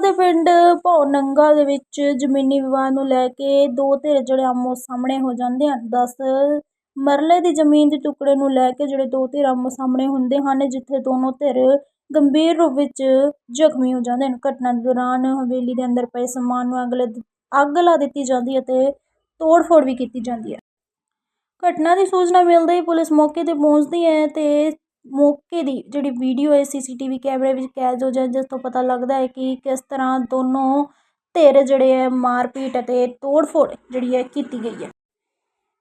ਦੇ ਪਿੰਡ ਭੌਨੰਗਾ ਦੇ ਵਿੱਚ ਜ਼ਮੀਨੀ ਵਿਵਾਦ ਨੂੰ ਲੈ ਕੇ ਦੋ ਧਿਰ ਜਿਹੜੇ ਆਮੋ ਸਾਹਮਣੇ ਹੋ ਜਾਂਦੇ ਹਨ। ਦਸ, ਮਰਲੇ ਦੀ ਜ਼ਮੀਨ ਦੇ ਟੁਕੜੇ ਨੂੰ ਲੈ ਕੇ ਜਿਹੜੇ ਦੋ ਧਿਰ ਆਮੋ ਸਾਹਮਣੇ ਹੁੰਦੇ ਹਨ, ਜਿੱਥੇ ਦੋਨੋਂ ਧਿਰ ਗੰਭੀਰ ਰੂਪ ਵਿੱਚ ਜ਼ਖਮੀ ਹੋ ਜਾਂਦੇ ਹਨ। ਘਟਨਾ ਦੇ ਦੌਰਾਨ ਹਵੇਲੀ ਦੇ ਅੰਦਰ ਪਏ ਸਮਾਨ ਨੂੰ ਅਗਲੇ ਅੱਗ ਲਾ ਦਿੱਤੀ ਜਾਂਦੀ ਹੈ ਅਤੇ ਤੋੜ ਫੋੜ ਵੀ ਕੀਤੀ ਜਾਂਦੀ ਹੈ। ਘਟਨਾ ਦੀ ਸੂਚਨਾ ਮਿਲਦੇ ਹੀ ਪੁਲਿਸ ਮੌਕੇ ਤੇ ਪਹੁੰਚਦੀ ਹੈ ਤੇ ਮੌਕੇ ਦੀ ਜਿਹੜੀ ਵੀਡੀਓ ਹੈ ਸੀ ਸੀ ਟੀ ਵੀ ਕੈਮਰੇ ਵਿੱਚ ਕੈਦ ਹੋ ਜਾਂਦੀ ਜਿਸ ਤੋਂ ਪਤਾ ਲੱਗਦਾ ਹੈ ਕਿ ਕਿਸ ਤਰ੍ਹਾਂ ਦੋਨੋਂ ਧਿਰ ਜਿਹੜੇ ਹੈ, ਮਾਰਪੀਟ ਅਤੇ ਤੋੜ ਫੋੜ ਜਿਹੜੀ ਹੈ, ਕੀਤੀ ਗਈ ਹੈ।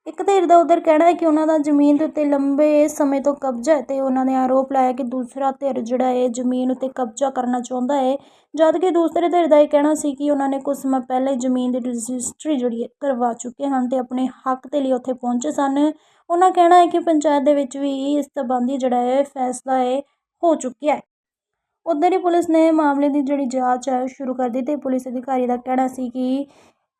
ਇੱਕ ਧਿਰ ਦਾ ਉਧਰ ਕਹਿਣਾ ਹੈ ਕਿ ਉਹਨਾਂ ਦਾ ਜ਼ਮੀਨ ਦੇ ਉੱਤੇ ਲੰਬੇ ਸਮੇਂ ਤੋਂ ਕਬਜ਼ਾ ਹੈ ਤੇ ਉਹਨਾਂ ਨੇ ਆਰੋਪ ਲਾਇਆ ਕਿ ਦੂਸਰਾ ਧਿਰ ਜਿਹੜਾ ਹੈ, ਜ਼ਮੀਨ ਉੱਤੇ ਕਬਜ਼ਾ ਕਰਨਾ ਚਾਹੁੰਦਾ ਹੈ। ਜਦ ਕਿ ਦੂਸਰੇ ਧਿਰ ਦਾ ਇਹ ਕਹਿਣਾ ਸੀ ਕਿ ਉਹਨਾਂ ਨੇ ਕੁਝ ਸਮਾਂ ਪਹਿਲਾਂ ਹੀ ਜ਼ਮੀਨ ਦੀ ਰਜਿਸਟਰੀ ਜਿਹੜੀ ਹੈ ਕਰਵਾ ਚੁੱਕੇ ਹਨ ਤੇ ਆਪਣੇ ਹੱਕ ਦੇ ਲਈ ਉੱਥੇ ਪਹੁੰਚੇ ਸਨ। ਉਹਨਾਂ ਕਹਿਣਾ ਹੈ ਕਿ ਪੰਚਾਇਤ ਦੇ ਵਿੱਚ ਵੀ ਇਸ ਸੰਬੰਧੀ ਜਿਹੜਾ ਹੈ ਫੈਸਲਾ ਹੈ ਹੋ ਚੁੱਕਿਆ ਹੈ। ਉੱਧਰ ਹੀ ਪੁਲਿਸ ਨੇ ਮਾਮਲੇ ਦੀ ਜਿਹੜੀ ਜਾਂਚ ਹੈ ਸ਼ੁਰੂ ਕਰ ਦਿੱਤੀ। ਪੁਲਿਸ ਅਧਿਕਾਰੀ ਦਾ ਕਹਿਣਾ ਸੀ ਕਿ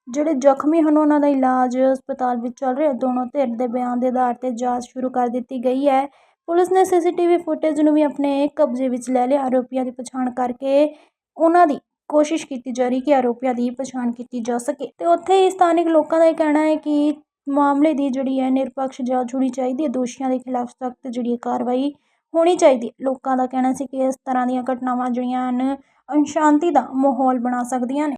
ਜਿਹੜੇ ਜ਼ਖਮੀ ਹਨ, ਉਹਨਾਂ ਦਾ ਇਲਾਜ ਹਸਪਤਾਲ ਵਿੱਚ ਚੱਲ ਰਿਹਾ। ਦੋਨੋਂ ਧਿਰ ਦੇ ਬਿਆਨ ਦੇ ਆਧਾਰ ਤੇ ਜਾਂਚ ਸ਼ੁਰੂ ਕਰ ਦਿੱਤੀ ਗਈ ਹੈ। ਪੁਲਿਸ ਨੇ ਸੀਸੀਟੀਵੀ ਫੁਟੇਜ ਨੂੰ ਵੀ ਆਪਣੇ ਕਬਜ਼ੇ ਵਿੱਚ ਲੈ ਲਿਆ। ਆਰੋਪੀਆਂ ਦੀ ਪਛਾਣ ਕਰਕੇ ਉਹਨਾਂ ਦੀ ਕੋਸ਼ਿਸ਼ ਕੀਤੀ ਜਾ ਰਹੀ ਕਿ ਆਰੋਪੀਆਂ ਦੀ ਪਛਾਣ ਕੀਤੀ ਜਾ ਸਕੇ। ਤੇ ਉੱਥੇ ਹੀ ਸਥਾਨਕ ਲੋਕਾਂ ਦਾ ਇਹ ਕਹਿਣਾ ਹੈ ਕਿ ਮਾਮਲੇ ਦੀ ਜਿਹੜੀ ਹੈ ਨਿਰਪੱਖ ਜਾਂਚ ਹੋਣੀ ਚਾਹੀਦੀ ਹੈ। ਦੋਸ਼ੀਆਂ ਦੇ ਖਿਲਾਫ ਸਖਤ ਜਿਹੜੀ ਕਾਰਵਾਈ ਹੋਣੀ ਚਾਹੀਦੀ ਹੈ। ਲੋਕਾਂ ਦਾ ਕਹਿਣਾ ਸੀ ਕਿ ਇਸ ਤਰ੍ਹਾਂ ਦੀਆਂ ਘਟਨਾਵਾਂ ਜਿਹੜੀਆਂ ਹਨ ਅਨਸ਼ਾਂਤੀ ਦਾ ਮਾਹੌਲ ਬਣਾ ਸਕਦੀਆਂ ਨੇ।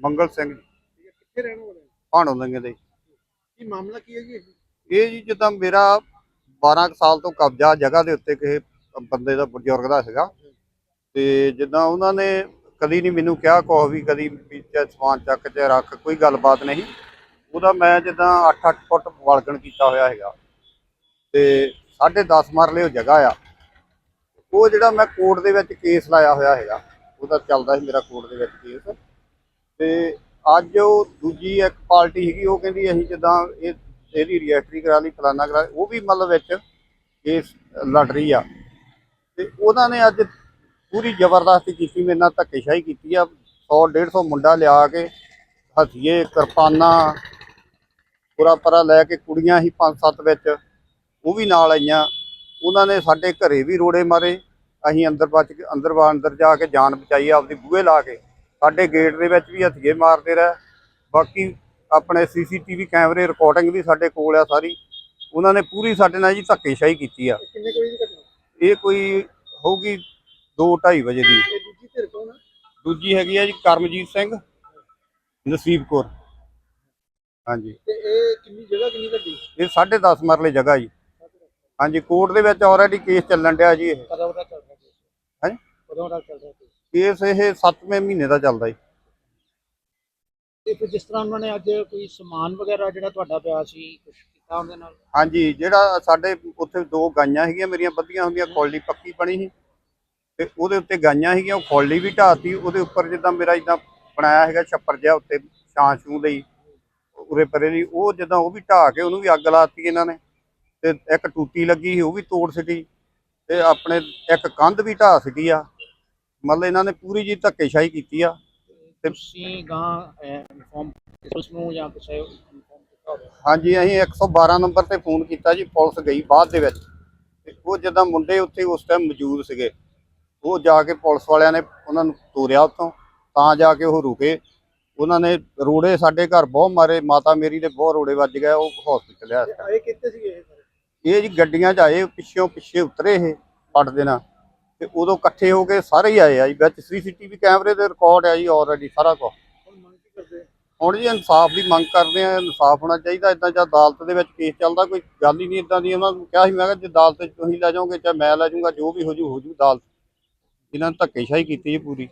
ਮੰਗਲ ਸਿੰਘ ਕਿੱਥੇ ਰਹਿਣ ਵਾਲੇ? ਭਾਣੋ ਲੰਗੇ ਦੇ। ਕੀ ਮਾਮਲਾ ਕੀ ਹੈ ਜੀ ਇਹ? ਜੀ ਜਿੱਦਾਂ ਮੇਰਾ 12 ਕੁ ਸਾਲ ਤੋਂ ਕਬਜ਼ਾ ਜਗ੍ਹਾ ਦੇ ਉੱਤੇ ਕਿਸੇ ਬੰਦੇ ਦਾ ਬਜ਼ੁਰਗ ਦਾ ਸੀਗਾ। ਤੇ ਜਿੱਦਾਂ ਉਹਨਾਂ ਨੇ ਕਦੀ ਨਹੀਂ ਮੈਨੂੰ ਕਿਹਾ ਕੁਛ ਵੀ ਕਦੀ ਵੀ ਚ ਸਮਾਨ ਚੱਕ ਚ ਰੱਖ ਕੋਈ ਗੱਲਬਾਤ ਨਹੀਂ। ਉਹਦਾ ਮੈਂ ਜਿੱਦਾਂ 8-8 ਫੁੱਟ ਵਲਗਣ ਕੀਤਾ ਹੋਇਆ ਹੈਗਾ। ਤੇ 10.5 ਮਰਲੇ ਉਹ ਜਗ੍ਹਾ ਆ। ਉਹ ਜਿਹੜਾ ਮੈਂ ਕੋਰਟ ਦੇ ਵਿੱਚ ਕੇਸ ਲਾਇਆ ਹੋਇਆ ਹੈਗਾ ਉਹਦਾ ਚੱਲਦਾ ਸੀ ਮੇਰਾ ਕੋਰਟ ਦੇ ਵਿੱਚ ਕੇਸ। ਤੇ ਅੱਜ ਉਹ ਦੂਜੀ ਇੱਕ ਪਾਰਟੀ ਹੈਗੀ ਉਹ ਕਹਿੰਦੀ ਅਸੀਂ ਜਿੱਦਾਂ ਇਹ ਇਹਦੀ ਰਜਿਸਟਰੀ ਕਰਾ ਲਈ ਫਲਾਨਾ ਕਰਾ ਲਈ, ਉਹ ਵੀ ਮਤਲਬ ਵਿੱਚ ਕੇਸ ਲੜ ਰਹੀ ਆ। ਤੇ ਉਹਨਾਂ ਨੇ ਅੱਜ ਪੂਰੀ ਜ਼ਬਰਦਸਤੀ ਕੀਤੀ ਮੇਰੇ ਨਾਲ ਧੱਕੇਸ਼ਾਹੀ ਕੀਤੀ ਆ। 100 150 ਮੁੰਡਾ ਲਿਆ ਕੇ ਹਥੀਏ ਕਿਰਪਾਨਾਂ ਪੂਰਾ ਪਰਾ ਲੈ ਕੇ ਕੁੜੀਆਂ ਹੀ ਪੰਜ ਸੱਤ ਵਿੱਚ ਉਹ ਵੀ ਨਾਲ ਆਈਆਂ। ਉਹਨਾਂ ਨੇ ਸਾਡੇ ਘਰੇ ਵੀ ਰੋੜੇ ਮਾਰੇ। ਅਸੀਂ ਅੰਦਰ ਬਚ ਕੇ ਅੰਦਰ ਬਾ ਅੰਦਰ ਜਾ ਕੇ ਜਾਨ ਬਚਾਈ ਆਪਦੀ ਬੂਹੇ ਲਾ ਕੇ। ਸਾਡੇ ਗੇਟ ਦੇ ਵਿੱਚ ਵੀ ਹਥੀਏ ਮਾਰਦੇ ਰਹੇ। ਬਾਕੀ ਆਪਣੇ ਸੀਸੀਟੀਵੀ ਕੈਮਰੇ ਰਿਕਾਰਡਿੰਗ ਵੀ ਸਾਡੇ ਕੋਲ ਆ ਸਾਰੀ। ਉਹਨਾਂ ਨੇ ਪੂਰੀ ਸਾਡੇ ਨਾਲ ਜੀ ਧੱਕੇਸ਼ਾਹੀ ਕੀਤੀ ਆ। ਇਹ ਕਿੰਨੇ ਕੋਈ ਇਹ ਹੋਊਗੀ 2:30 ਵਜੇ ਦੀ। ਦੂਜੀ ਧਿਰ ਕੌਣ ਹੈ ਦੂਜੀ ਹੈਗੀ ਆ ਜੀ ਕਰਮਜੀਤ ਸਿੰਘ ਨਸੀਬ ਕੌਰ। ਹਾਂਜੀ। ਤੇ ਇਹ ਕਿੰਨੀ ਜਗ੍ਹਾ ਕਿੰਨੀ ਵੱਡੀ? ਇਹ 10.5 ਮਰਲੇ ਜਗ੍ਹਾ ਜੀ। ਹਾਂਜੀ ਕੋਰਟ ਦੇ ਵਿੱਚ ਆਲਰੇਡੀ ਕੇਸ ਚੱਲਣ ਡਿਆ ਜੀ ਇਹ। ਕਦੋਂ ਦਾ ਚੱਲ ਰਿਹਾ ਕੇਸ ਹਾਂਜੀ ਕਦੋਂ ਦਾ ਚੱਲ ਰਿਹਾ ਕੇਸ ਇਹ 7ਵੇਂ ਮਹੀਨੇ ਦਾ ਚੱਲਦਾ ਜੀ। ਤੇ ਫਿਰ ਜਿਸ ਤਰ੍ਹਾਂ ਉਹਨਾਂ ਨੇ ਅੱਜ ਕੋਈ ਸਮਾਨ ਵਗੈਰਾ ਜਿਹੜਾ ਤੁਹਾਡਾ ਪਿਆ ਸੀ ਕੁਝ ਕੀਤਾ ਉਹਦੇ ਨਾਲ? ਹਾਂਜੀ ਜਿਹੜਾ ਸਾਡੇ ਉੱਥੇ ਦੋ ਗਾਈਆਂ ਹੈਗੀਆਂ ਮੇਰੀਆਂ ਬੱਧੀਆਂ ਹੁੰਦੀਆਂ ਖੋਲੀ ਪੱਕੀ ਬਣੀ ਸੀ। ਤੇ ਉਹਦੇ ਉੱਤੇ ਗਾਈਆਂ ਹੈਗੀਆਂ ਉਹ ਖੋਲੀ ਵੀ ਢਾਤੀ ਉਹਦੇ ਉੱਪਰ ਜਿੱਦਾਂ ਮੇਰਾ ਇਦਾਂ ਬਣਾਇਆ ਹੈਗਾ ਛੱਪਰ ਜਿਹਾ ਉੱਤੇ ਛਾਂ ਛੂ ਲਈ ਉਰੇ ਪਰੇ ਦੀ ਉਹ ਜਿੱਦਾਂ ਉਹ ਵੀ ਢਾਹ ਕੇ ਉਹਨੂੰ ਵੀ ਅੱਗ ਲਾਤੀ ਇਹਨਾਂ ਨੇ। ਤੇ ਇੱਕ ਟੂਟੀ ਲੱਗੀ ਸੀ ਉਹ ਵੀ ਤੋੜ ਸਿੱਟੀ ਤੇ ਆਪਣੇ ਇੱਕ ਕੰਧ ਵੀ ਢਾਹ ਸਿੱਟੀ ਆ। ਮਤਲਬ ਇਹਨਾਂ ਨੇ ਪੂਰੀ ਜੀ ਧੱਕੇਸ਼ਾਹੀ ਕੀਤੀ ਆ ਤੇ ਤੁਸੀਂ ਗਾਂ ਇਨਫੋਰਮ ਪੁਲਿਸ ਨੂੰ ਜਾਂ ਕਿਸੇ ਹਾਂਜੀ ਅਸੀਂ 112 ਨੰਬਰ ਤੇ ਫੋਨ ਕੀਤਾ ਜੀ ਪੁਲਿਸ ਗਈ ਬਾਅਦ ਦੇ ਵਿੱਚ। ਤੇ ਉਹ ਜਦੋਂ ਮੁੰਡੇ ਉੱਥੇ ਉਸ ਟਾਈਮ ਮੌਜੂਦ ਸੀਗੇ ਉਹ ਜਾ ਕੇ ਪੁਲਿਸ ਵਾਲਿਆਂ ਨੇ ਉਹਨਾਂ ਨੂੰ ਤੋਰਿਆ ਉੱਥੋਂ ਤਾਂ ਜਾ ਕੇ ਉਹ ਰੁਕੇ। ਉਹਨਾਂ ਨੇ ਰੋੜੇ ਸਾਡੇ ਘਰ ਬਹੁਤ ਮਾਰੇ ਮਾਤਾ ਮੇਰੀ ਦੇ ਬਹੁਤ ਰੋੜੇ ਵੱਜ ਗਏ ਉਹ ਹਸਪੀਟਲ ਆ ਆਏ ਕਿੱਥੇ ਸੀਗੇ ਇਹ ਇਹ ਜੀ ਗੱਡੀਆਂ 'ਚ ਆਏ ਪਿੱਛੋਂ ਪਿੱਛੇ ਉਤਰੇ ਇਹ ਪੱਟ ਦੇਣਾ। ਤੇ ਉਦੋਂ ਇਕੱਠੇ ਹੋ ਕੇ ਸਾਰੇ ਹੀ ਆਏ ਆ ਜੀ ਵਿੱਚ ਸੀਸੀਟੀਵੀ ਕੈਮਰੇ ਦੇ ਰਿਕਾਰਡ ਆ ਜੀ ਆਲਰੇਡੀ ਸਾਰਾ ਕੁਛ। ਹੁਣ ਮੰਗ ਕੀ ਕਰਦੇ ਹੁਣ ਜੀ ਇਨਸਾਫ ਦੀ ਮੰਗ ਕਰਦੇ ਆ ਇਨਸਾਫ ਹੋਣਾ ਚਾਹੀਦਾ ਇਦਾਂ ਜਾਂ ਅਦਾਲਤ ਦੇ ਵਿੱਚ ਕੇਸ ਚੱਲਦਾ ਕੋਈ ਗੱਲ ਹੀ ਨਹੀਂ ਇਦਾਂ ਦੀ ਉਹਨਾਂ ਨੂੰ ਕਿਹਾ ਸੀ ਮੈਂ ਕਿਹਾ ਜੇ ਅਦਾਲਤ 'ਚ ਤੁਸੀਂ ਲੈ ਜਾਓਗੇ ਚਾਹੇ ਮੈਂ ਲੈ ਜਾਊਂਗਾ ਜੋ ਵੀ ਹੋ ਜੂ ਹੋ ਜੂ ਅਦਾਲਤ। ਇਹਨਾਂ ਨੇ ਧੱਕੇਸ਼ਾਹੀ ਕੀਤੀ ਜੀ ਪੂਰੀ।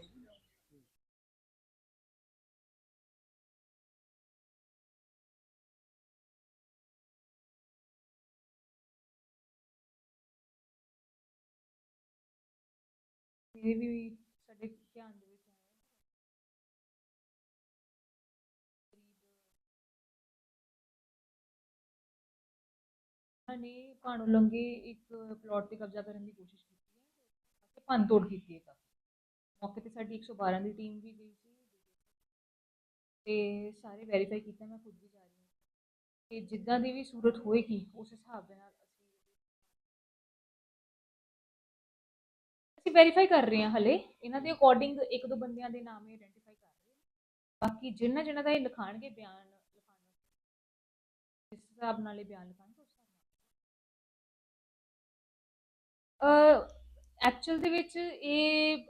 ਇਹ ਵੀ ਸਾਡੇ ਧਿਆਨ ਦੇ ਵਿੱਚ ਆਇਆ ਉਹਨਾਂ ਨੇ ਭਾਣੋ ਲੰਗੇ ਇੱਕ ਪਲਾਟ ਤੇ ਕਬਜ਼ਾ ਕਰਨ ਦੀ ਕੋਸ਼ਿਸ਼ ਕੀਤੀ ਹੈ ਤੇ ਭੰਨ ਤੋੜ ਕੀਤੀ ਹੈ ਕਾਫੀ। ਮੌਕੇ ਤੇ ਸਾਡੀ 112 ਦੀ ਟੀਮ ਵੀ ਗਈ ਸੀ। ਤੇ ਸਾਰੇ ਵੈਰੀਫਾਈ ਕੀਤਾ, ਮੈਂ ਖੁਦ ਵੀ ਜਾ ਰਹੀ ਹਾਂ। ਤੇ ਜਿੱਦਾਂ ਦੀ ਵੀ ਸੂਰਤ ਹੋਏਗੀ, ਉਸ ਹਿਸਾਬ ਦੇ ਨਾਲ ਵੈਰੀਫਾਈ ਕਰ ਰਹੇ ਹਾਂ ਹਲੇ। ਇਹਨਾਂ ਦੇ ਅਕੋਰਡਿੰਗ ਇੱਕ ਦੋ ਬੰਦਿਆਂ ਦੇ ਨਾਮ ਆਇਡੈਂਟੀਫਾਈ ਕਰ ਰਹੇ ਹਾਂ। ਬਾਕੀ ਜਿਨ੍ਹਾਂ ਜਿਨ੍ਹਾਂ ਦਾ ਇਹ ਲਿਖਾਣਗੇ ਬਿਆਨ ਲਿਖਾਉਣ ਜਿਸ ਹਿਸਾਬ ਨਾਲ ਇਹ ਬਿਆਨ ਲਿਖਾਣਗੇ, ਉਸ ਹਿਸਾਬ ਨਾਲ। ਐਕਚੁਅਲ ਦੇ ਵਿੱਚ ਇਹ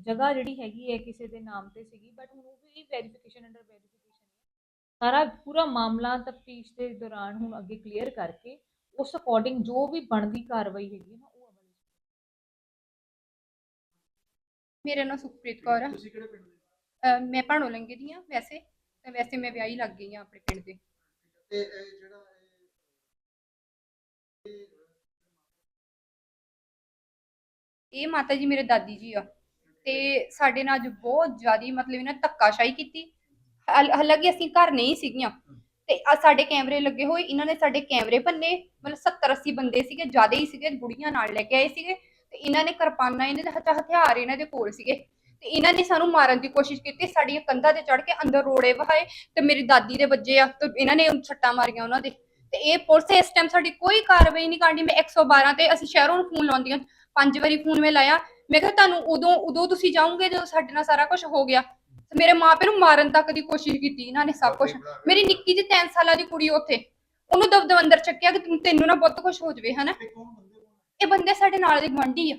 ਜਗ੍ਹਾ ਜਿਹੜੀ ਹੈਗੀ ਹੈ ਕਿਸੇ ਦੇ ਨਾਮ ਤੇ ਸੀਗੀ ਬਟ ਹੁਣ ਉਹ ਵੀ ਵੈਰੀਫਿਕੇਸ਼ਨ ਅੰਡਰ ਵੈਰੀਫਿਕੇਸ਼ਨ ਹੈ। ਸਾਰਾ ਪੂਰਾ ਮਾਮਲਾ ਤਫਤੀਸ਼ ਦੇ ਦੌਰਾਨ ਹੁਣ ਅੱਗੇ ਕਲੀਅਰ ਕਰਕੇ ਉਸ ਅਕੋਰਡਿੰਗ ਜੋ ਵੀ ਬਣਦੀ ਕਾਰਵਾਈ ਹੈਗੀ ਨਾ ਮੇਰਾ ਨਾਮ ਸੁਖਪ੍ਰੀਤ ਕੌਰ ਆ। ਤੁਸੀਂ ਕਿਹੜੇ ਪਿੰਡ ਦੇ? ਅਹ ਮੈਂ ਭਾਣੋ ਲੰਗੇ ਦੀ ਆ ਵੈਸੇ ਤੇ ਵੈਸੇ ਮੈਂ ਵਿਆਹੀ ਲੱਗ ਗਈ ਆ ਆਪਣੇ ਪਿੰਡ ਦੇ। ਤੇ ਇਹ ਜਿਹੜਾ ਇਹ ਇਹ ਮਾਤਾ ਜੀ ਮੇਰੇ ਦਾਦੀ ਜੀ ਆ। ਤੇ ਸਾਡੇ ਨਾਲ ਅੱਜ ਬਹੁਤ ਜ਼ਿਆਦੀ ਮਤਲਬ ਇਹਨਾਂ ਧੱਕਾਸ਼ਾਹੀ ਕੀਤੀ। ਹਾਲ- ਹਾਲਾਂਕਿ ਅਸੀਂ ਘਰ ਨਹੀਂ ਸੀਗੀਆਂ। ਤੇ ਆ ਸਾਡੇ ਕੈਮਰੇ ਲੱਗੇ ਹੋਏ ਇਹਨਾਂ ਨੇ ਸਾਡੇ ਕੈਮਰੇ ਭੰਨੇ। ਮਤਲਬ 70 80 ਬੰਦੇ ਸੀਗੇ ਜ਼ਿਆਦਾ ਹੀ ਸੀਗੇ ਬੁੜੀਆਂ ਨਾਲ ਲੈ ਕੇ ਆਏ ਸੀਗੇ। ਤੇ ਇਹਨਾਂ ਨੇ ਕਿਰਪਾਨਾਂ, ਇਹਨਾਂ ਦੇ ਹੱਥ ਹਥਿਆਰ ਇਹਨਾਂ ਦੇ ਕੋਲ ਸੀਗੇ। ਤੇ ਇਹਨਾਂ ਨੇ ਸਾਨੂੰ ਮਾਰਨ ਦੀ ਕੋਸ਼ਿਸ਼ ਕੀਤੀ, ਸਾਡੀਆਂ ਕੰਧਾਂ ਤੇ ਚੜ ਕੇ ਅੰਦਰ ਰੋੜੇ ਵਹਾਏ ਤੇ ਮੇਰੀ ਦਾਦੀ ਦੇ ਵੱਜੇ ਆ, ਤੇ ਇਹਨਾਂ ਨੇ ਛੱਟਾਂ ਮਾਰੀਆਂ ਉਹਨਾਂ ਦੇ। ਤੇ ਇਹ ਪੁਲਿਸ ਇਸ ਟਾਈਮ ਸਾਡੀ ਕੋਈ ਕਾਰਵਾਈ ਨਹੀਂ ਕਰਦੀ। ਮੈਂ 112 ਤੇ ਅਸੀਂ ਸ਼ਹਿਰੋਂ ਨੂੰ ਫੋਨ ਲਾਉਂਦੀਆਂ ਪੰਜ ਵਾਰੀ ਫੋਨ ਮੈਂ ਲਾਇਆ। ਮੈਂ ਕਿਹਾ, ਤੁਹਾਨੂੰ ਉਦੋਂ ਉਦੋਂ ਤੁਸੀਂ ਜਾਓਗੇ ਜਦੋਂ ਸਾਡੇ ਨਾਲ ਸਾਰਾ ਕੁਝ ਹੋ ਗਿਆ? ਤੇ ਮੇਰੇ ਮਾਪੇ ਨੂੰ ਮਾਰਨ ਤੱਕ ਦੀ ਕੋਸ਼ਿਸ਼ ਕੀਤੀ ਇਹਨਾਂ ਨੇ ਸਭ ਕੁਝ ਮੇਰੀ ਨਿੱਕੀ ਜਿਹੀ 3 ਸਾਲਾਂ ਦੀ ਕੁੜੀ ਉੱਥੇ। ਉਹਨੂੰ ਦਬਦਬ ਚੱਕਿਆ ਕਿ ਤੈਨੂੰ- ਨਾ ਬਹੁਤ ਕੁਝ ਹੋ ਜਾਵੇ, ਹਨਾ? ਇਹ ਬੰਦੇ ਸਾਡੇ ਨਾਲ ਦੇ ਗਵਾਂਢੀ ਆ।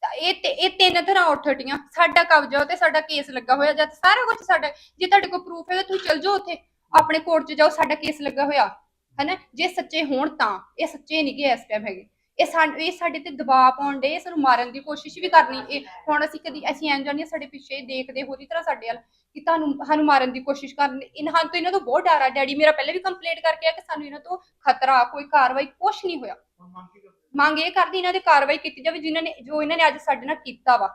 ਤਾਂ ਇਹ ਤੇ, ਇਹ ਤਿੰਨ ਤਰ੍ਹਾਂ ਉੱਠਟੀਆਂ ਸਾਡਾ ਕਬਜ਼ਾ ਤੇ ਸਾਡਾ ਕੇਸ ਲੱਗਾ ਹੋਇਆ ਜਦ ਸਾਰਾ ਕੁਝ ਸਾਡਾ, ਜੇ ਤੁਹਾਡੇ ਕੋਲ ਪ੍ਰੂਫ ਹੈਗਾ, ਤੁਸੀਂ ਚਲ ਜਾਓ ਉੱਥੇ। ਆਪਣੇ ਕੋਰਟ 'ਚ ਜਾਓ, ਸਾਡਾ ਕੇਸ ਲੱਗਾ ਹੋਇਆ। ਹਨਾ? ਜੇ ਸੱਚੇ ਹੋਣ ਤਾਂ, ਇਹ ਸੱਚੇ ਨਹੀਂ ਇਸ ਟਾਈਮ ਹੈਗੇ। ਇਹ ਸਾਡੇ ਇਹ ਸਾਡੇ ਤੇ ਦਬਾਅ ਪਾਉਣ ਦੇ ਸਾਨੂੰ ਮਾਰਨ ਦੀ ਕੋਸ਼ਿਸ਼ ਵੀ ਕਰਨੀ। ਇਹ ਹੁਣ ਅਸੀਂ ਕਦੀ, ਅਸੀਂ ਐਂ ਜਾਂਦੇ ਸਾਡੇ ਪਿੱਛੇ ਦੇਖਦੇ ਹੋਰੀ ਤਰ੍ਹਾਂ ਸਾਡੇ ਵੱਲ, ਕਿ ਤੁਹਾਨੂੰ, ਸਾਨੂੰ ਮਾਰਨ ਦੀ ਕੋਸ਼ਿਸ਼ ਕਰਨ। ਇਹਨਾਂ ਤੋਂ ਇਹਨਾਂ ਤੋਂ ਬਹੁਤ ਡਰ ਆ, ਡੈਡੀ ਮੇਰਾ ਪਹਿਲੇ ਵੀ ਕੰਪਲੇਂਟ ਕਰਕੇ ਆ ਕਿ ਸਾਨੂੰ ਇਹਨਾਂ ਤੋਂ ਖਤਰਾ, ਕੋਈ ਕਾਰਵਾਈ ਕੁਛ ਨਹੀਂ ਹੋਇਆ। ਮੰਗ ਇਹ ਕਰਦੀ ਇਹਨਾਂ ਤੇ ਕਾਰਵਾਈ ਕੀਤੀ ਜਾਵੇ ਜਿਨ੍ਹਾਂ ਨੇ ਜੋ ਇਹਨਾਂ ਨੇ ਅੱਜ ਸਾਡੇ ਨਾਲ ਕੀਤਾ ਵਾ।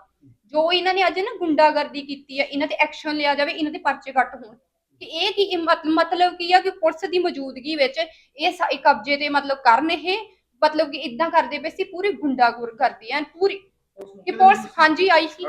ਜੋ ਇਹਨਾਂ ਨੇ ਅੱਜ ਨਾ ਗੁੰਡਾਗਰਦੀ ਕੀਤੀ ਹੈ ਇਹਨਾਂ ਤੇ ਐਕਸ਼ਨ ਲਿਆ ਜਾਵੇ ਇਹਨਾਂ ਦੇ ਪਰਚੇ ਕੱਟ ਹੋਣ। ਕਿ ਇਹ ਕੀ ਮਤਲਬ ਕੀ ਆ ਕਿ ਪੁਲਿਸ ਦੀ ਮੌਜੂਦਗੀ ਵਿੱਚ ਇਹ ਕਬਜ਼ੇ ਤੇ ਮਤਲਬ ਕਰਨ ਇਹ ਮਤਲਬ ਕਿ ਇਦਾਂ ਕਰਦੇ ਪਏ ਸੀ ਪੂਰੀ ਗੁੰਡਾਗੁਰ ਕਰਦੀ ਐ ਪੂਰੀ। ਕਿ ਪੁਲਿਸ ਹਾਂਜੀ ਆਈ ਸੀ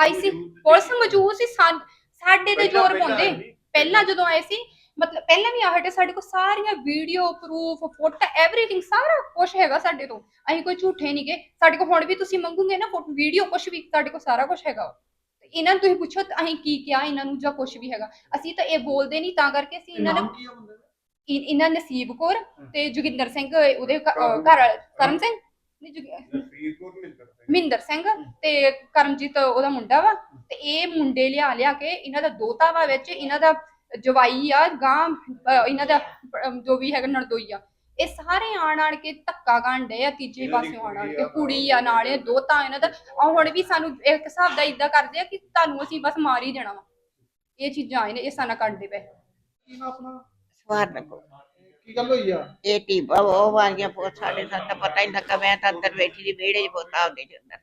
ਆਈ ਸੀ। ਪੁਲਿਸ ਮੌਜੂਦ ਸੀ ਸਾਡੇ ਤੇ ਜ਼ੋਰ ਪਾਉਂਦੇ। ਪਹਿਲਾਂ ਜਦੋਂ ਆਏ ਸੀ ਮਤਲਬ ਪਹਿਲਾਂ ਵੀ ਆਹਟੇ ਸਾਡੇ ਕੋਲ ਸਾਰੀਆਂ ਵੀਡੀਓ ਪ੍ਰੂਫ ਫੋਟੋ ਐਵਰੀਥਿੰਗ ਸਾਰਾ ਕੁਝ ਹੈਗਾ ਸਾਡੇ ਤੋਂ। ਅਸੀਂ ਕੋਈ ਝੂਠੇ ਨਹੀਂ ਗਏ ਸਾਡੇ ਕੋਲ ਹੁਣ ਵੀ ਤੁਸੀਂ ਮੰਗੋਗੇ ਨਾ ਫੋਟੋ ਵੀਡੀਓ ਕੁਝ ਵੀ ਸਾਡੇ ਕੋਲ ਸਾਰਾ ਕੁਝ ਹੈਗਾ। ਤੇ ਇਹਨਾਂ ਨੂੰ ਤੁਸੀਂ ਪੁੱਛੋ ਤਾਂ ਅਸੀਂ ਕੀ ਕਿਹਾ ਇਹਨਾਂ ਨੂੰ ਜਾਂ ਕੁਝ ਵੀ ਹੈਗਾ। ਅਸੀਂ ਤਾਂ ਇਹ ਬੋਲਦੇ ਨਹੀਂ ਤਾਂ ਕਰਕੇ ਅਸੀਂ ਇਹਨਾਂ ਨੇ ਨਾਮ ਕੀ ਆ ਬੰਦੇ ਦਾ? ਇ- ਇਹਨਾਂ ਨਸੀਬ ਕੌਰ ਤੇ ਜੋਗਿੰਦਰ ਸਿੰਘ ਉਹਦੇ ਘ- ਅਹ ਘਰ ਵਾਲਾ ਕਰਮ ਸਿੰਘ। ਨਹੀਂ ਜੋਗੀ- ਮਹਿੰਦਰ ਸਿੰਘ। ਤੇ ਕਰਮਜੀਤ ਉਹਦਾ ਮੁੰਡਾ ਵਾ। ਤੇ ਇਹ ਮੁੰਡੇ ਲਿਆ ਲਿਆ ਕੇ ਇਹਨਾਂ ਦਾ ਦੋਤਾ ਵਾ ਵਿੱਚ ਇਹਨਾਂ ਦਾ ਜਵਾਈ ਆ ਗਾਂ ਇਹਨਾਂ ਦਾ ਜੋ ਵੀ ਹੈਗਾ ਨਰਦੋਈ ਆ। ਇਹ ਸਾਰੇ ਆਣ ਆਣ ਕੇ ਧੱਕਾ ਗਾਂਡੇ ਆ ਤੀਜੇ ਦੀ ਪਾਸੇ ਆਣ ਆਣ ਕੇ ਕੁੜੀ ਆ ਨਾਲੇ ਦੋਤਾ ਇਹਨਾਂ ਦਾ। ਆ ਹੁਣ ਵੀ ਸਾਨੂੰ ਇੱਕ ਹਿਸਾਬ ਦਾ ਇਦਾਂ ਕਰਦੇ ਆ ਕਿ ਤੁਹਾਨੂੰ ਅਸੀਂ ਬਸ ਮਾਰ ਹੀ ਦੇਣਾ ਵਾ। ਇਹ ਚੀਜ਼ਾਂ ਆਏ ਨੇ ਇਹ ਸਾਨਾ ਕਰਦੇ ਪਏ। ਕੀ ਨਾ ਆਪਣਾ? ਕੀ ਗੱਲ ਹੋਈ ਆ? ਇਹ ਟੀਬਾ ਉਹ ਵਾਰੀਆਂ ਪੋ ਸਾਡੇ ਤਾਂ ਪਤਾ ਹੀ ਨਹੀਂ ਲੱਗਾ ਮੈਂ ਤਾਂ ਅੰਦਰ ਬੈਠੀ ਦੀ ਵਿਹੜੇ 'ਚ ਪੋਤਾ ਚ ਅੰਦਰ।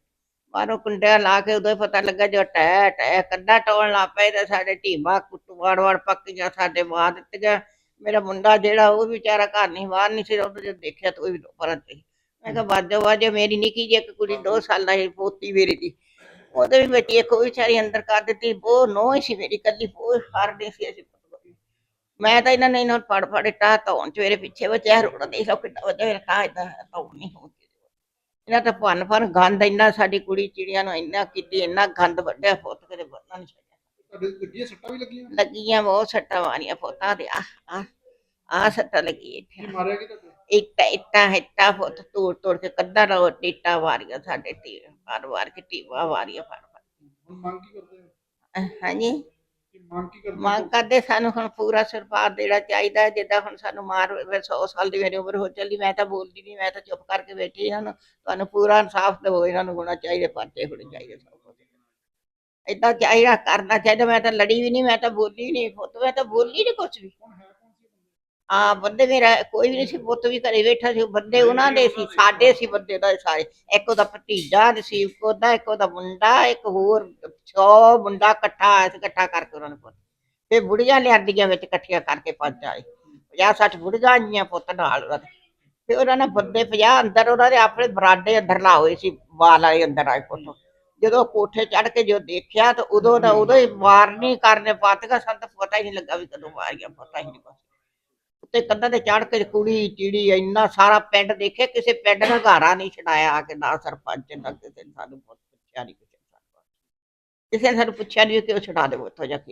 ਬਾਹਰੋਂ ਕੁੰਡਿਆ ਲਾ ਕੇ ਉਦੋਂ ਹੀ ਪਤਾ ਲੱਗਾ ਜੋ ਟੈ ਟੈ ਕੰਡਾ ਟੋਣ ਲਾ ਪਏ ਤੇ ਸਾਡੇ ਟੀਬਾ ਕੁੱਟੂ ਵਾੜ ਵਾੜ ਗਿਆ ਸਾਡੇ ਮਾਰ ਦਿੱਤੀਆਂ। ਮੇਰਾ ਮੁੰਡਾ ਜਿਹੜਾ ਉਹ ਵਿਚਾਰਾ ਘਰ ਨਹੀਂ ਬਾਹਰ ਨਹੀਂ ਸੀ ਉਹਨੂੰ ਜਦ ਦੇਖਿਆ ਤਾਂ ਉਹ ਵੀ ਪਰਤ ਸੀ। ਮੈਂ ਕਿਹਾ ਵਾਜੋ ਵਾਜੋ ਮੇਰੀ ਨਿੱਕੀ ਜਿਹੀ ਇੱਕ ਕੁੜੀ 2 ਸਾਲਾਂ ਦੀ ਪੋਤੀ ਮੇਰੀ ਦੀ, ਉਹਦੇ ਵੀ ਬੇਟੀ ਇੱਕ ਉਹ ਵਿਚਾਰੀ ਅੰਦਰ ਕਰ ਦਿੱਤੀ ਉਹ ਨੋ ਹੀ ਸੀ ਮੇਰੀ ਕੱਲੀ ਉਹ ਹਾਰਦੀ ਸੀ ਅਸੀਂ ਮੈਂ ਤਾਂ ਇਹਨਾਂ ਨੇ ਇਹਨਾਂ ਨੂੰ ਫੜ ਫੜ ਟਾ ਧੌਣ ਚ ਮੇਰੇ ਪਿੱਛੇ ਬਚਿਆ ਰੋੜਾ ਦੇ ਲੋ ਕਿੱਡਾ ਵਜਾ ਮੇਰਾ ਟਾ ਇਦਾਂ ਧੌਣ ਨਹੀਂ ਹੁੰਦੀ ਇਹਨਾਂ ਤਾਂ ਭੰਨ ਭੰਨ ਗੰਦ ਇੰਨਾ ਸਾਡੀ ਕੁੜੀ ਚਿੜੀਆਂ ਨੂੰ ਇੰਨਾ ਕੀਤੀ ਇੰਨਾ ਗੰਦ ਵੱਢਿਆ ਪੁੱਤ ਕਦੇ ਬੰਨਾ ਨਹੀਂ ਛੱਡਿਆ। ਤੁਹਾਡੇ ਲੱਗੀਆਂ ਸੱਟਾਂ ਵੀ ਲੱਗੀਆਂ? ਲੱਗੀਆਂ ਬਹੁਤ ਸੱਟਾਂ ਮਾਰੀਆਂ ਪੁੱਤਾਂ ਦੇ ਆ ਆ ਆ ਸੱਟਾਂ ਲੱਗੀ ਕੀ ਇੱਥੇ ਮਾਰਿਆ ਕੀ ਤੁਹਾਡੇ? ਇੱਟਾਂ ਇੱਟਾਂ ਹਿੱਟਾਂ ਪੁੱਤ ਤੋੜ ਤੋੜ ਕੇ ਕੱਦਾਂ ਰੋ ਟੀਟਾ ਵਾਰੀਆਂ ਸਾਡੇ ਟੀ ਵਾਰ ਵਾਰ ਕੇ ਟੀਵਾ ਵਾਰੀਆਂ ਫੜ ਫੜ ਹੁਣ ਮੰਗ ਕੀ ਕਰਦੇ ਹੋ? ਅਹ ਹਾਂਜੀ? ਮੰਗ ਕੀ ਕਰਦੇ ਮੰਗ ਕਰਦੇ ਸਾਨੂੰ ਹੁਣ ਪੂਰਾ ਸਰਕਾਰ ਦੇਣਾ ਚਾਹੀਦਾ ਹੈ, ਜਿੱਦਾਂ ਹੁਣ ਸਾਨੂੰ ਮਾਰ 100 ਸਾਲ ਦੀ ਮੇਰੀ ਉਮਰ ਹੋ ਚੱਲੀ ਮੈਂ ਤਾਂ ਬੋਲਦੀ ਨਹੀਂ ਮੈਂ ਤਾਂ ਚੁੱਪ ਕਰਕੇ ਬੈਠੀ ਹਾਂ ਤੁਹਾਨੂੰ ਪੂਰਾ ਇਨਸਾਫ ਦਿਵੋ ਇਹਨਾਂ ਨੂੰ ਹੋਣਾ ਚਾਹੀਦਾ ਪਰਚੇ ਹੋਣੇ ਚਾਹੀਦੇ ਸਭ ਕੁਝ ਏਦਾਂ ਚਾਹੀਦਾ ਕਰਨਾ ਚਾਹੀਦਾ ਮੈਂ ਤਾਂ ਲੜੀ ਵੀ ਨਹੀਂ ਮੈਂ ਤਾਂ ਬੋਲੀ ਨਹੀਂ ਪੁੱਤ ਮੈਂ ਤਾਂ ਬੋਲੀ ਨਹੀਂ ਕੁਛ ਵੀ। ਆ ਬੰਦੇ ਮੇਰਾ ਕੋਈ ਵੀ ਨਹੀਂ ਸੀ, ਪੁੱਤ ਵੀ ਘਰੇ ਬੈਠਾ ਸੀ, ਉਹ ਬੰਦੇ ਉਹਨਾਂ ਦੇ ਸੀ, ਸਾਡੇ ਸੀ ਬੰਦੇ ਦਾ ਸਾਰੇ। ਇੱਕ ਉਹਦਾ ਭਤੀਜਾ ਨਸੀਬ ਕੋ ਦਾ ਇੱਕ ਉਹਦਾ ਮੁੰਡਾ, ਇੱਕ ਹੋਰ ਸੌ ਮੁੰਡਾ ਇਕੱਠਾ ਆਇਆ ਇਕੱਠਾ ਕਰਕੇ ਉਹਨਾਂ ਨੇ ਪੁੱਤ। ਤੇ ਬੁੜੀਆਂ ਲਿਆਂਦੀਆਂ ਵਿੱਚ ਇਕੱਠੀਆਂ ਕਰਕੇ ਪੰਜ ਆਏ। 50 60 ਬੁੜੀਆਂ ਆਈਆਂ ਪੁੱਤ ਨਾਲ ਉਹਨਾਂ ਦੇ। ਤੇ ਉਹਨਾਂ ਨੇ ਬੰਦੇ 50 ਅੰਦਰ, ਉਹਨਾਂ ਦੇ ਆਪਣੇ ਬਰਾਡੇ ਅੰਦਰ ਲਾ ਹੋਏ ਸੀ, ਵਾਲ ਵਾਲੇ ਅੰਦਰ ਆਏ ਪੁੱਤ। ਜਦੋਂ ਕੋਠੇ ਚੜ ਕੇ ਜੋ ਦੇਖਿਆ ਤਾਂ ਉਦੋਂ ਦਾ ਉਦੋਂ ਹੀ ਮਾਰਨੀ ਕਰਨੇ ਪਾਤਗਾ ਸਾਨੂੰ ਤਾਂ ਪਤਾ ਹੀ ਨਹੀਂ ਲੱਗਾ ਵੀ ਕਦੋਂ ਮਾਰੀਆਂ ਪਤਾ ਹੀ ਨਹੀਂ ਉੱਤੇ ਕੰਧਾਂ ਤੇ ਚੜ ਕੇ ਕੁੜੀ, ਚਿੜੀ, ਇੰਨਾ ਸਾਰਾ ਪਿੰਡ ਦੇਖੇ, ਕਿਸੇ ਪਿੰਡ ਦਾ ਘਾਰਾ ਨਹੀਂ ਛਡਾਇਆ ਆ ਕੇ ਨਾ ਸਰਪੰਚ, ਨਾ ਕਿਸੇ ਨੇ ਸਾਨੂੰ ਪੁੱਛ ਪੁੱਛਿਆ ਪੁੱਛਿਆ ਨਹੀਂ ਕਿਸੇ ਨੇ ਸਾਨੂੰ ਕਿਸੇ ਨੇ ਸਾਨੂੰ ਪੁੱਛਿਆ ਨਹੀਂ ਕਿ ਉਹ ਛਡਾ ਦੇਵੋ ਉੱਥੋਂ ਜਾ ਕੇ।